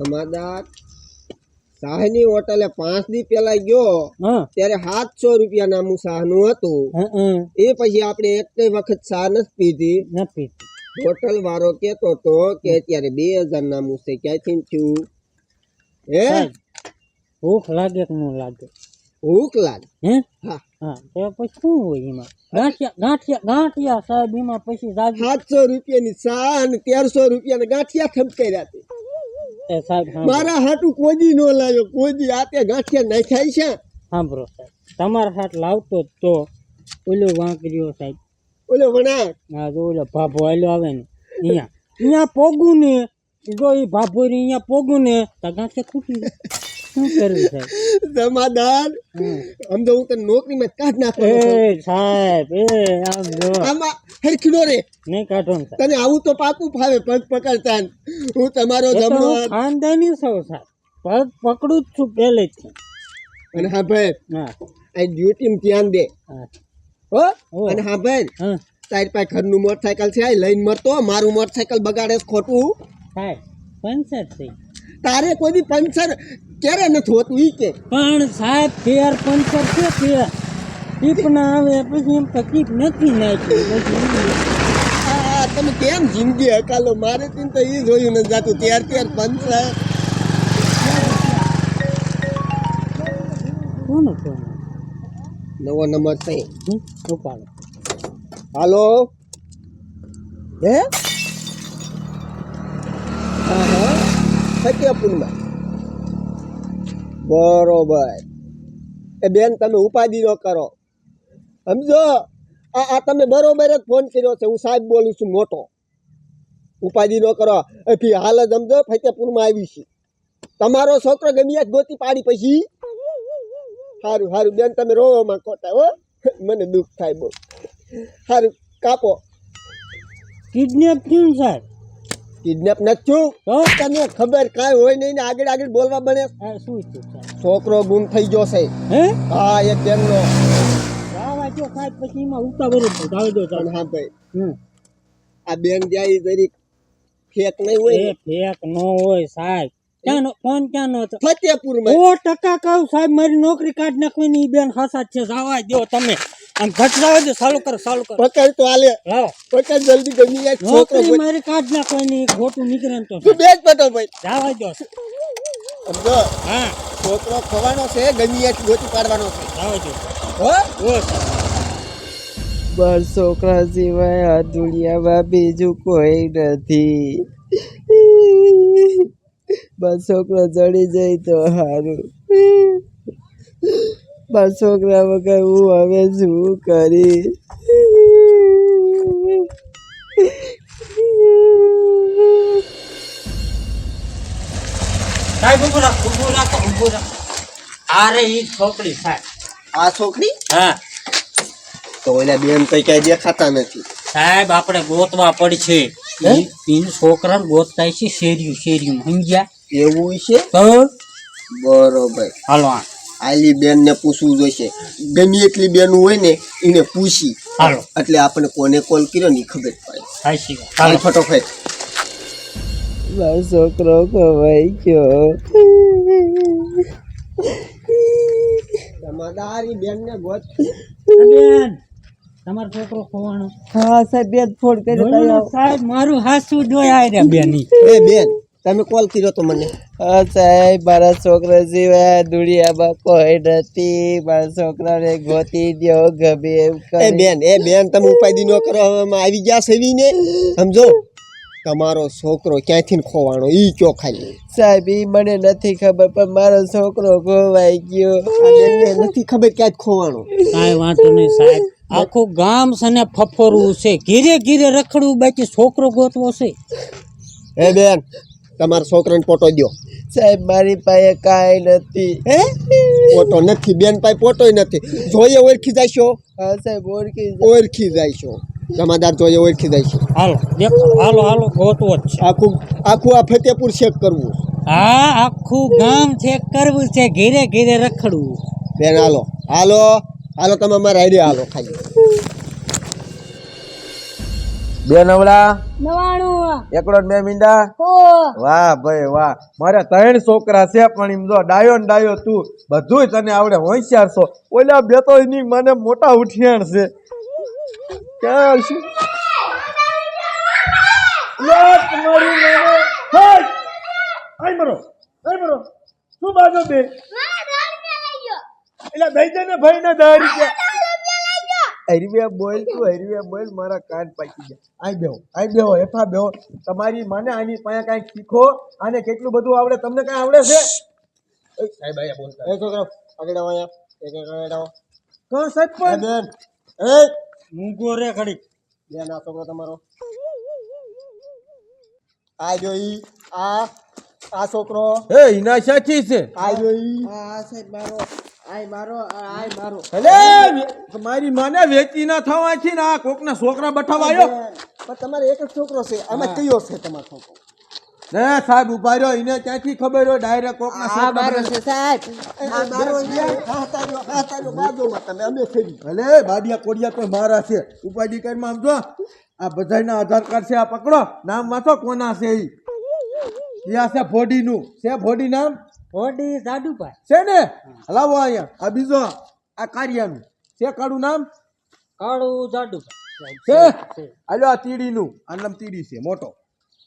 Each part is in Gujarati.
જમાદાર શાહની હોટલે પાંચ દી પેલા ગયો ત્યારે સાતસો રૂપિયા નામું શાહનું હતું. એ પછી આપણે એક વખત ચા નથી પીધી. હોટલ વાળો કેતો તો કે અત્યારે બે હજાર નામું છે ક્યાંથી થયું હે? ભૂખ લાગે કે ન લાગે? ભૂખ લાગે? હે? હા. હા તો પછી શું હોય એમાં? ગાંઠિયા ગાંઠિયા ગાંઠિયા સાહેબ એમાં પછી સાતસો રૂપિયાની ચા અને તેરસો રૂપિયાના ગાંઠિયા સાહેબ સાંભળો મારા હાટું કોજી નો લાવ્યો કોજી આપે ગાંઠિયા નાખ્યા છે? સાંભળો સાહેબ તમારા હાથ લાવતો તો ઓલો વાંકર્યો સાહેબ. ઓલો વણા હા તો ઓલો ભાભો આલ્યો આવે ને અહીંયા અહીંયા પોગું ને જો એ ભાભો અહીંયા પોગું ને તો ગાંઠે ખૂટી. શું કરવું સાહેબ જમાદાર. આમ તો હું તને નોકરીમાં કાઢ નાખવાનો એ સાહેબ એ આમ જો. આમાં હરખી રે. નહીં કાઢો ને તને આવું તો પાકું ફાવે પગ પકડતા હું તમારો જમણો ખાનદાની સૌ સાહેબ. પગ પકડું જ છું પહેલેથી. અને હા ભાઈ હા. આ ડ્યુટી ધ્યાન દે. હા. અને હા ભાઈ તારી પાસે ઘરનું મોટરસાયકલ છે લઈને મરતો. મારું મોટરસાયકલ બગાડે ખોટું. સાહેબ પંચર થઈ તારે કોઈ દી પંચર ક્યારે નથી હોતું ઈ કે. પણ સાહેબ ફેર પંચર છે ફેર. ટીપ ના આવે પછી એમ તકલીફ નથી નાખી તમે કેમ જિંદગી હકાલો? મારે તો એ જોયું નથી જાતું ત્યાર ત્યાર પંચર. કોનો ફોન? નવો નંબર ઉપાડો હાલો? હે? હા હા. ફતેપુરમાં બરોબર. એ બેન, તમે ઉપાધિ ન કરો. સમજો? આ આ તમે બરોબર જ ફોન કર્યો છે. હું સાહેબ બોલું છું મોટો. ઉપાધિ ન કરો. એ ફી હાલ જ સમજો, ફતેપુરમાં આવી છે. તમારો છોકરો ગમ્યા ગોતી પાડી પછી. સારું સારું બેન, તમે રોવામાં ખોટા, હો. મને દુઃખ થાય બહુ. સારું કાપો. કિડનેપ થયું સાહેબ? કિડનેપ નથી છું. તને ખબર કાંઈ હોય નહીં ને આગળ આગળ બોલવા બને શું છોકરો ગુમ થઈ ગયો છે. હા? ભાઈ. હમ. આ બેન જાય જરીક ફેક નહીં હોય. એ. ફેક નો હોય સાહેબ. ક્યાં નો ફોન ક્યાં નો હતો? ફતેપુરમાં. સો ટકા કહું સાહેબ મારી નોકરી કાઢ નાખવાની બેન હસાત છે. જવા દો તમે. આમ ઘટ જવા દો ચાલુ કરો ચાલુ કરો. પકડ તો આલે હા. પકડ જલ્દી ગમી જાય છોકરો મારી કાઢ નાખવાની ખોટું નીકળે તો. તું બેજ પટો ભાઈ. જવા જો સમજો? હા. છોકરો ખવાનો છે ગમી જાય ગોતી પાડવાનો છે. જવા જો હો? હો. બસ છોકરા સિવાય આ દુનિયામાં બીજું કોઈ નથી. બસ છોકરો જડી જાય તો સારું બસ છોકરા વગર હું હવે શું કરી અરે ઈ છોકરી સાહેબ આ છોકરી? હા. તો ઓલા બેન તો ક્યાંય દેખાતા નથી. સાહેબ આપણે ગોતવા પડશે. તીન છોકરાને ગોતતા છે શેરિયું શેરિયું. સમજ્યા? એવું છે તો? બરોબર. હાલો આ આલી બેન ને પૂછવું જોઈશે. ગમે એટલી બેન હોય ને એને પૂછી. એટલે આપણે કોને કોલ કર્યો ને ખબર પડે. હાલ ફટોફટ. બસ છોકરો ખવાઈ ગયો. તમારી બેન ને ગોત. બેન તમારો છોકરો ખોવાનો હા સાહેબ બેન બોલો આવો. સાહેબ મારું હાસુ જોઈ આય બેન એ બેન તમે કોલ કર્યો તો મને? સાહેબ મારા છોકરા સિવાય દુનિયામાં કોઈ નથી. મારા છોકરાને ગોતી દો ગમે એમ એ બેન એ બેન તમે ઉપાધિ ન કરો. હવે આવી ગયા સેવી ને સમજો? તમારો છોકરો ક્યાંથી ખોવાનો? ખોવાણો ઈ કયો ખાલી? સાહેબ ઈ મને નથી ખબર પણ મારો છોકરો ખોવાઈ ગયો. નથી ખબર ક્યાં ખોવાનો? ખોવાણો કાંઈ વાંધો નહીં સાહેબ. આખું ગામ સને ફફરવું છે. ઘીરે ઘીરે રખડવું બાકી છોકરો ગોતવો છે. એ બેન તમારા છોકરાને પોટો દ્યો સાહેબ મારી પાસે કાંઈ નથી. હે? પોટો નથી બેન પાસે પોટોય નથી. જોઈએ ઓળખી જાયશો? હા સાહેબ ઓળખી જાય. ઓળખી જાયશો. જમાદાર જોઈએ ઓળખી જાય છે હાલો દેખો હાલો હાલો ગોતવો જ છે. આખું આખું આ ફતેપુર ચેક કરવું. હા આખું ગામ ચેક કરવું છે ઘીરે ઘીરે રખડવું. બેન હાલો. હાલો હાલો તમે અમારા આઈડિયા હાલો ખાલી. બે નવડા નવાણું. એકડો બે મીંડા? વાહ ભાઈ વાહ. મારે ત્રણ છોકરા છે પણ એમ જો ડાયો ને ડાયો તું બધુંય તને આવડે હોશિયાર છો. ઓલા બે તો એની મને મોટા ઉઠિયાણ છે. ક્યાં છે? લે, તમારી મને હઈ! આઈ મરો આઈ મરો. શું બાજો બે? એટલે દઈ દે ને ભાઈ ને હરિયા બોલ તું હરવ્યા બોલ મારા કાન પાકી ગયા આઈ બેહો આઈ બેહો એફા બેહો. તમારી માને આની પાસે કાંઈક શીખો આને કેટલું બધું આવડે તમને કાંઈ આવડે છે? સાહેબ આયા બોલતા એ છોકરો આગળ આવો અહીંયા. એક એક આગળ આવો. કહો સાહેબ પણ. બેન એ મૂંગો રે ખડી. બેન આ છોકરો તમારો. આ જો ઈ આ આ છોકરો. એ હિના સાચી છે. આ જો ઈ. આ સાહેબ મારો. મારો માને વેચી ના થવા છે ને આ કોકના છોકરા બઠાવા આવ્યો પણ તમારે એક જ છોકરો છે આમાં કયો છે તમારો છોકરો? ને સાહેબ ઊભા રહ્યો એને ક્યાંથી ખબર હોય? ડાયરેક્ટ આ છોકરા મારો બને. છે સાહેબ. આ મારો છે. હા તમે અમે ફેરી. અલે બાડિયા કોડિયા તો મારા છે. ઉપાધિ કરીમાં આમ જો આ બધાયના આધાર કાર્ડ છે આ પકડો. નામ વાંચો કોના છે ઈ? યા છે ભોડીનું? છે ભોડી નામ? ઓડી જાડુભાઈ છે ને? લાવો અહીંયા. આ બીજો આ કારિયાનું. છે કાળું નામ? કાળું જાડુભાઈ છે? હાલો આ તીડીનું. આ નામ તીડી છે મોટો.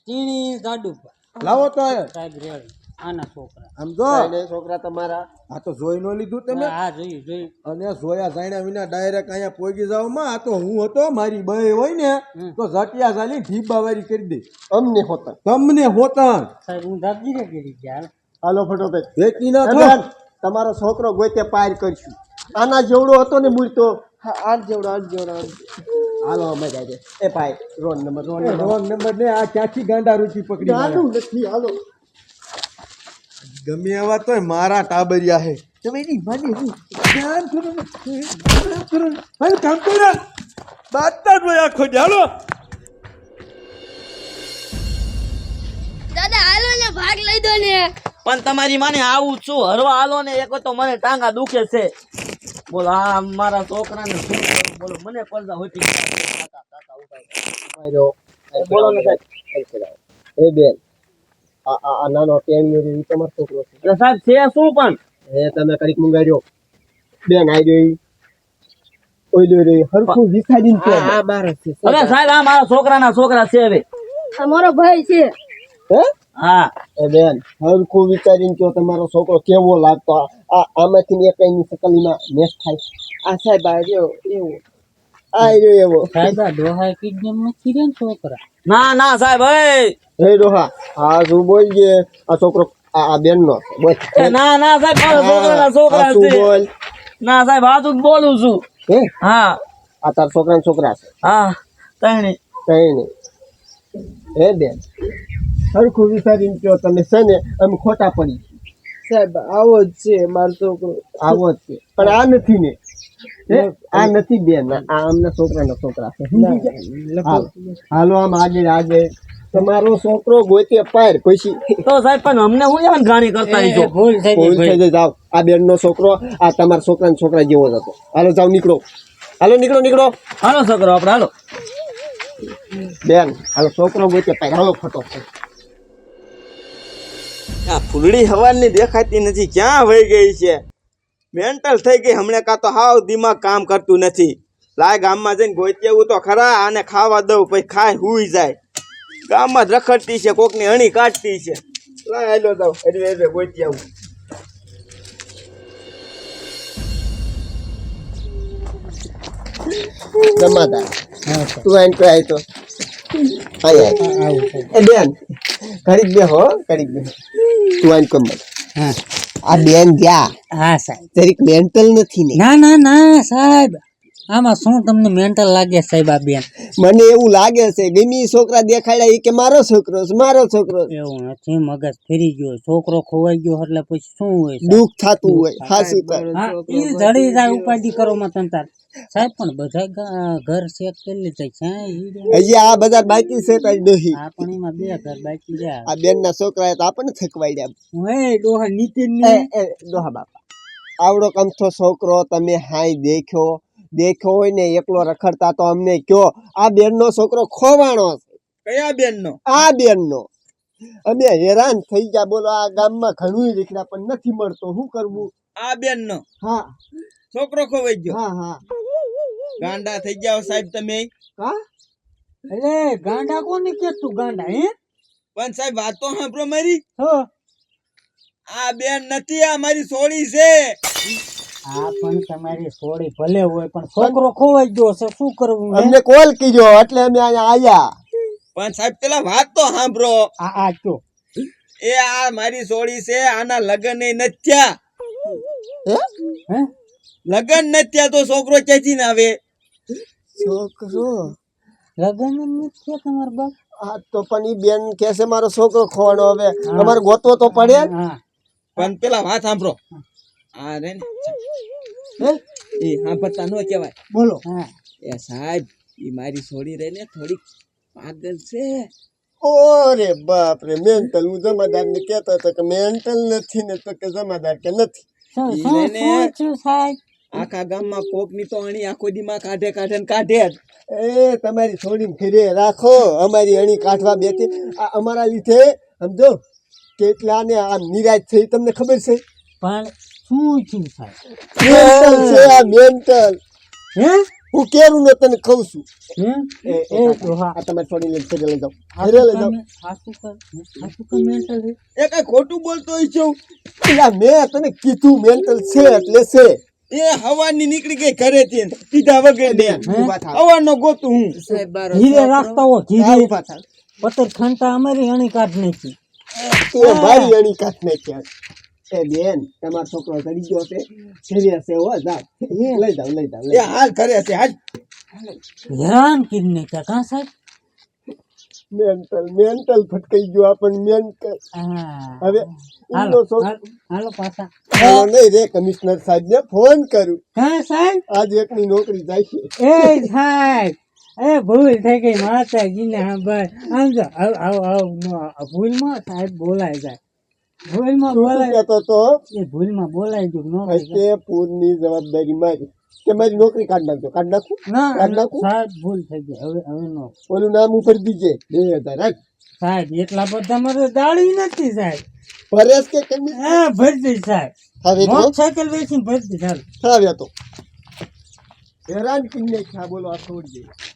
તીડી જાડુભાઈ લાવો તો સાહેબ રેડી. આના છોકરા. આમ જો. ને છોકરા તમારા. આ તો જોઈ નો લીધું તમે. હા જોયું અને જોયા જાણ્યા વિના ડાયરેક્ટ અહીંયા પોગી જાવમાં. આ તો હું હતો મારી બઈ હોય ને તો ઝટિયા ચાલી ઢીબાવારી કરી દે. અમને હોતા તમને હોતા સાહેબ હું રે ગઈ ગયા. હાલો ફટોફટ. ના થો. તમારો છોકરો ગોતે પાર કરશું. આના જેવડો હતો ને મૂર્તો? આઠ જેવડો આઠ જેવડો હાલો અમે જાય એ ભાઈ રોન નંબર રોન રોન નંબર. ને આ ક્યાંથી ગાંડા રૂચી પકડી નાનું નથી હાલો. ગમે એવા તોય મારા ટાબરિયા હે. તમે એની માની હું ધ્યાન કરો ધ્યાન કરો. હાલ કામ કરો. બાતા જ હોય આખો હાલો. દાદા હાલો ને ભાગ લઈ દો ને. પણ તમારી માને આવું છું. હરવા હાલો ને એક તો મને ટાંગા દુખે છે. બોલો આ મારા છોકરાને શું બોલો મને પડદા હોતી બોલો ને સાહેબ. એ બેન આ આ નાનો ટેણીયો ઈ તમારો છોકરો છે. એટલે સાહેબ છે શું પણ? એ તમે કડીક મંગાડ્યો બેન આઈ ગઈ. ઈ. ઓઈ રહ્યો રહ્યો હરખું વિસાડીને કે આ બાર છે હવે સાહેબ આ મારા છોકરાના છોકરા છે હવે. અમારો ભાઈ છે. હે? હા. એ બેન હરખું વિચારીને કયો તમારો છોકરો કેવો લાગતો? આ- આમાંથી એક એની સકલીમાં મેસ થાય. આ સાહેબ આવ્યો એવો. આવ્યો એવો. સાહેબ આ ડોહા કિડનેપ નથી રે છોકરા? ના ના સાહેબ એ હે ડોહા આ શું બોલજે આ છોકરો આ બેન નો બોલ. ના ના સાહેબ મારા છોકરા છે. બોલ. ના સાહેબ આ તું બોલું છું. હે? હા. આ તાર છોકરા છોકરા છે. હા તણી. કઈ નહીં હે બેન. હરખું વિચારીને કહો તમે છે ને અમે ખોટા પડી સાહેબ આવો જ છે મારો છોકરો આવો જ છે. પણ આ નથી ને. આ નથી બેન આ અમને છોકરાના છોકરા છે. હાલો. આમ આજે આજે. તમારો છોકરો ગોતે પાર પછી. તો સાહેબ પણ અમને હું યાર ગાણી કરતા છો ભૂલ થઈ ગઈ ભૂલ થઈ જાવ આ બેન નો છોકરો આ તમારા છોકરાના છોકરા જેવો જ હતો. હાલો જાવ નીકળો. હાલો નીકળો નીકળો. હાલો છોકરો આપણે હાલો. બેન હાલો છોકરો ગોતે પાર. હાલો ફટો આ ફૂલડી હવાની દેખાતી નથી ક્યાં વહી ગઈ છે? મેન્ટલ થઈ ગઈ હમણાં કાં તો હાવ દિમાગ કામ કરતું નથી. લાય ગામમાં જઈને ગોતી આવું તો ખરા આને ખાવા દઉં પછી ખાય હુઈ જાય. ગામમાં જ રખડતી છે કોકની અણી કાઢતી છે. લાય હાલો દઉં એટલે એટલે ગોતી આવું. જમાદાર તું આઈને કોઈ તો. આય એ બેન ઘડીક બે હો કરી બે તું આઈ કમ હા. આ બેન ગયા. હા સાહેબ. જરીક મેન્ટલ નથી ને. ના ના ના સાહેબ. આમાં શું તમને મેન્ટલ લાગે સાહેબ આ બેન? મને એવું લાગે છે ગમે છોકરા દેખાડ્યા કે મારો છોકરો છે મારો છોકરો એવું નથી મગજ ફેરી ગયો. છોકરો ખોવાઈ ગયો એટલે પછી શું હોય દુઃખ થતું હોય હાસી પર હા ઈ જડી જાય ઉપાધિ કરો માં તંતાર સાહેબ પણ બધા ઘર ચેક કરી લીધા છે હજી આ બધા બાકી છે તારી ડોહી આપણ એમાં બે ઘર બાકી છે આ બેન ના છોકરા તો આપણને થકવાડ્યા. હે ડોહા નીતિન ડોહા બાપા. આવડો કમથો છોકરો તમે હાય દેખ્યો. દેખ્યો હોય ને એકલો રખડતા તો અમને કયો? આ બેનનો છોકરો ખોવાણો છે. કયા બેન નો આ બેનનો. અમે હેરાન થઈ ગયા. બોલો આ ગામમાં ઘણું રીખડા પણ નથી મળતો. શું કરવું? આ બેન નો હા. છોકરો ખોવાઈ ગયો. હા હા. ગાંડા થઈ જાઓ સાહેબ તમે. હા? એટલે ગાંડા કોને કે તું ગાંડા હે? પણ સાહેબ વાત તો સાંભળો મારી. હા. આ બેન નથી આ મારી સોળી છે. આ પણ તમારી સોળી ભલે હોય પણ છોકરો ખોવાઈ ગયો છે શું કરવું અમને કોલ કીધો એટલે અમે અહીંયા આયા. પણ સાહેબ પેલા વાત તો સાંભળો. આ આ કયો એ આ મારી સોળી છે આના લગ્ન એ નથ્યા થયા. હે? હે? લગ્ન નથી તો છોકરો ક્યાંથી ના આવે? છોકરો? લગન નથ્યા તમાર બાપ? આ તો પણ ઈ બેન કે છે મારો છોકરો ખોવાનો હવે. અમારે ગોતવો તો પડે પણ પેલા વાત સાંભળો. આ રે? એ સાંભળતા ન કહેવાય. બોલો. હા. એ સાહેબ એ મારી છોડી રહે ને થોડીક પાગલ છે. ઓરે બાપ રે મેન્ટલ હું જમાદાર ને કેતો હતો કે મેન્ટલ નથી ને તો કે જમાદાર કે નથી. આખા ગામમાં કોકની તો અણી આખો દીમાં કાઢે કાઢે ને કાઢે જ. એ તમારી છોડીને ઘરે રાખો. અમારી અણી કાઢવા બેઠી. આ અમારા લીધે સમજો કેટલાને આ નિરાશ થઈ તમને ખબર છે? પણ શું થયું સાહેબ? છે આ મેન્ટલ. હે? હું કેરું ને તને કહું છું. હે? એ તો હા આ તમારી છોડી લઈને ઘરે લઈ જાઓ ઘરે લઈ જાઓ એ કઈ ખોટું બોલતો હોય છે પેલા મેં તને કીધું મેન્ટલ છે એટલે છે. એ હવાની નીકળી ગઈ ઘરે થી કીધા વગર દે હવાનો ગોતું હું. ધીરે રાખતા ધીરે. પતર ખંતા અમારી અણી કાઢ નાખી. મારી અણી કાઢ નાખ્યા એ બેન તમારો છોકરો ચડી ગયો છે. સિરિયસ છે હો જાઓ લઈ જાઓ લઈ જાઓ એ હાલ કરે છે હાલ. હેરાન કરી નાખ્યા સાહેબ? મેન્ટલ મેન્ટલ ફટકાઈ ગયો આપણને મેન્ટલ હવે હાલો હાલો, હાલો પાછા. હાલો રે કમિશનર સાહેબ ને ફોન કરું. હા સાહેબ? આજ એકની નોકરી જાય છે. એ સાહેબ એ ભૂલ થઈ ગઈ માતાજીને હા ભાઈ આમ જો આવ આવ આવ ભૂલમાં સાહેબ બોલાય જાય. ભૂલમાં બોલાય. કહેતો તો એ ભૂલમાં બોલાય ગયું ન કે પૂરની જવાબદારી મારી. કે મારી નોકરી કાઢ નાખજો. કાઢ નાખું? ના કાઢ નાખું? સાહેબ ભૂલ થઈ ગઈ. હવે હવે નો. ઓલું નામ ઉપર દીજે બે હજાર રાખ સાહેબ એટલા બધા મારે દાડી નથી સાહેબ. પરેશ કે હા ભરતી સાહેબ. હવે તો? મોટરસાયકલ વેચીને ભરતી ચાલ આવ્યા તો. હેરાન ખા બોલો આ છોડી દે.